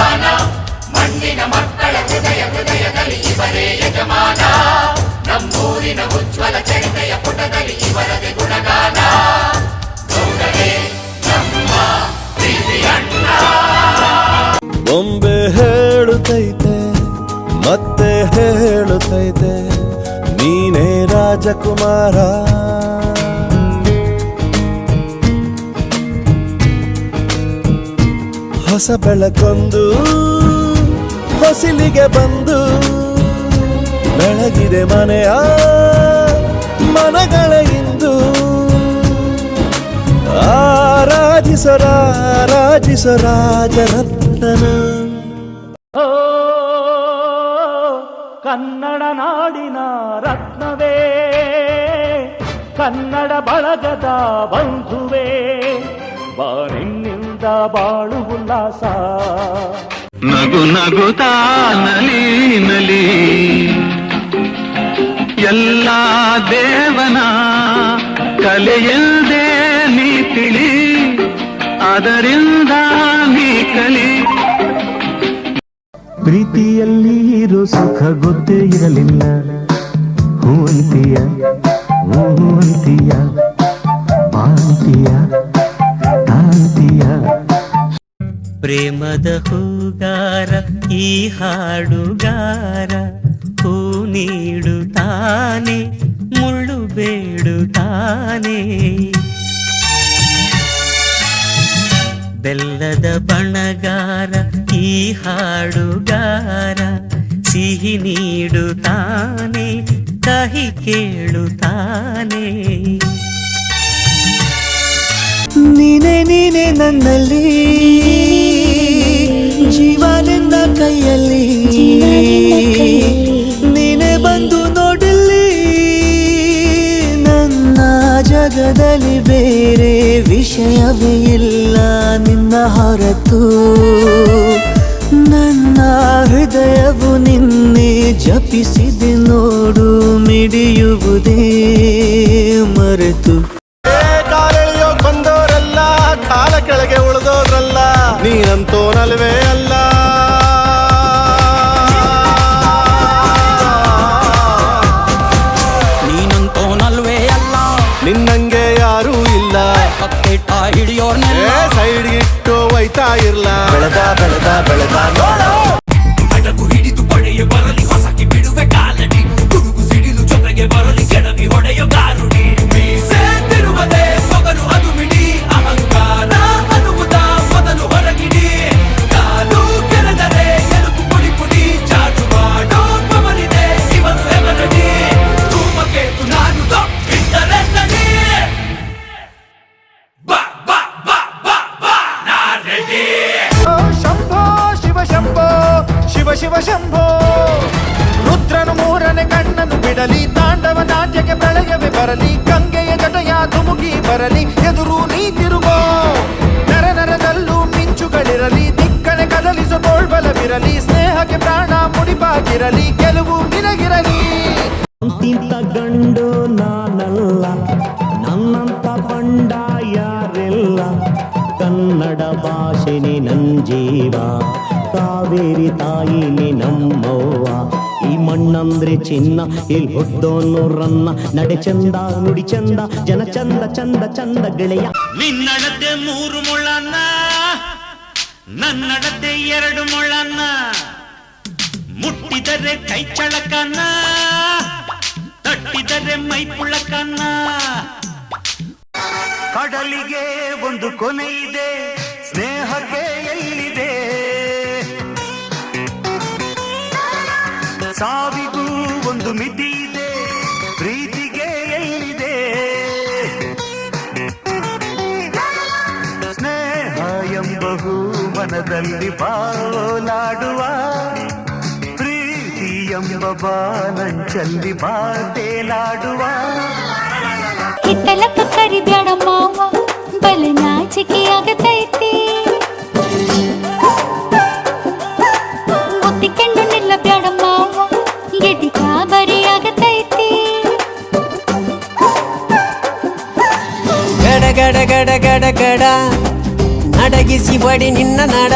ಬಹುಮಾನ ಮಣ್ಣಿನ ಮಕ್ಕಳ ಹೃದಯ ಹೃದಯದಲ್ಲಿ ಇವರೇ ಯಜಮಾನ ನಮ್ಮೂರಿನ ಉಜ್ವಲ ಚರಿತೆಯ ಪುಟದಲ್ಲಿ ಇವರದೇ ಗುಣಗಾನ ಗೌಡರೇ ನಮ್ಮ ಪ್ರೀತಿ ಅಣ್ಣ ಬೊಂಬೆ ಹೇಳುತ್ತೈತೆ ಮತ್ತೆ ಹೇಳುತ್ತೈತೆ ನೀನೇ ರಾಜಕುಮಾರ ಹೊಸ ಬೆಳಕೊಂದು, ಹೊಸಿಲಿಗೆ ಬಂದು, ಬೆಳಗಿದೆ ಮನೆಯ ಮನಗಳ ಇಂದು. ಆರಾಧಿಸರಾರಾಜಿಸ ರಾಜರತ್ನ ಓ, ಕನ್ನಡ ನಾಡಿನ ರತ್ನವೇ, ಕನ್ನಡ ಬಳಗದ ಬಂಧುವೇ. ಬಾನಿನ್ನಿಂದ ಬಾಳು ಉಲ್ಲಾಸ. ನಗು ನಗುತ ನಲಿ ನಲಿ. ಎಲ್ಲ ದೇವನ ಕಲೆಯಲ್ಲದೆ ನೀ ತಿಳಿ ಅದರಿಂದ ನೀ ಕಲಿ. ಪ್ರೀತಿಯಲ್ಲಿ ಇರೋ ಸುಖ ಗೊತ್ತೇ ಇರಲಿಲ್ಲ. ಹೂ ಪ್ರೇಮದ ಹೂಗಾರ, ಈ ಹಾಡುಗಾರ ಹೂ ನೀಡುತ್ತಾನೆ, ಮುಳ್ಳು ಬೇಡುತ್ತಾನೆ. ಬೆಲ್ಲದ ಬಣಗಾರ, ಈ ಹಾಡುಗಾರ ಸಿಹಿ ನೀಡುತ್ತಾನೆ, ಕಹಿ ಕೇಳುತ್ತಾನೆ. ನಿನೆ ನಿನೆ ನನ್ನಲ್ಲಿ. ವಿಷಯವೇ ಇಲ್ಲ ನಿನ್ನ ಹೊರತು. ನನ್ನ ಹೃದಯವು ನಿನ್ನೆ ಜಪಿಸಿದೆ ನೋಡು ಮಿಡಿಯುವುದೇ ಮರೆತು. ಒಯ್ತಾ ಇರ್ಲ? ಬೆಳೆದ ಬೆಳೆದ ಬೆಳೆದ ನೋಡು ಬರಲಿ, ಗಂಗೆಯ ಜಟಯ ಧುಮುಕಿ ಬರಲಿ, ಎದುರು ನೀ ತಿರುಗೋ ನರ ನರದಲ್ಲೂ ಮಿಂಚುಗಳಿರಲಿ, ದಿಕ್ಕನೆ ಕದಲಿಸೋ ತೋಳ್ಬಲವಿರಲಿ ಸ್ನೇಹಕ್ಕೆ ಪ್ರಾಣ ಮುಡಿಪಾಗಿರಲಿ, ಗೆಲುವು ನಿನಗಿರಲಿ. ಅಂತಿಂತ ಗಂಡು ನಾನಲ್ಲ, ನನ್ನಂತ ಬಂಡ ಕನ್ನಡ ಭಾಷೆನಿ ನನ್ನ ಜೀವ ಕಾವೇರಿ ತಾಯಿನಿ ನಮ್ಮವ್ವ ಈ ಮಣ್ಣಂದ್ರೆ ಚಿನ್ನ ಇಲ್ಲಿ ಹುಟ್ಟೋನು ರನ್ನ. ನಡೆ ಚಂದ, ನುಡಿ ಚಂದ, ಜನ ಚಂದ ಚಂದ ಚಂದ ಗೆಳೆಯ. ನಿನ್ನಡತೆ ಮೂರು ಮುಳ್ಳನ್ನ, ನನ್ನಡತೆ ಎರಡು ಮುಳ್ಳನ್ನ. ಮುಟ್ಟಿದರೆ ಕೈ ಚಳಕನ್ನ, ತಟ್ಟಿದರೆ ಮೈ ಪುಳಕನ್ನ. ಕಡಲಿಗೆ ಒಂದು ಕೊನೆ ಇದೆ. ಸಾವಿಗೂ ಒಂದು ಮಿತಿ ಇದೆ, ಪ್ರೀತಿಗೆ ಎಲ್ಲಿದೆ ಸ್ನೇಹ ಎಂಬಹು ಮನದಲ್ಲಿ ಬಾಲಾಡುವ ಪ್ರೀತಿ ಎಂಬ ಬಾನಂಚಲ್ಲಿ ಬಾಟೇಲಾಡುವ. ಕರಿ ಬೇಡ ಮಾವ, ಬಲ ಗಡ ಗಡ ಗಡ ಗಡ ಗಡ ನಡಗಿಸಿ ಬಡಿ ನಿನ್ನ ನಡ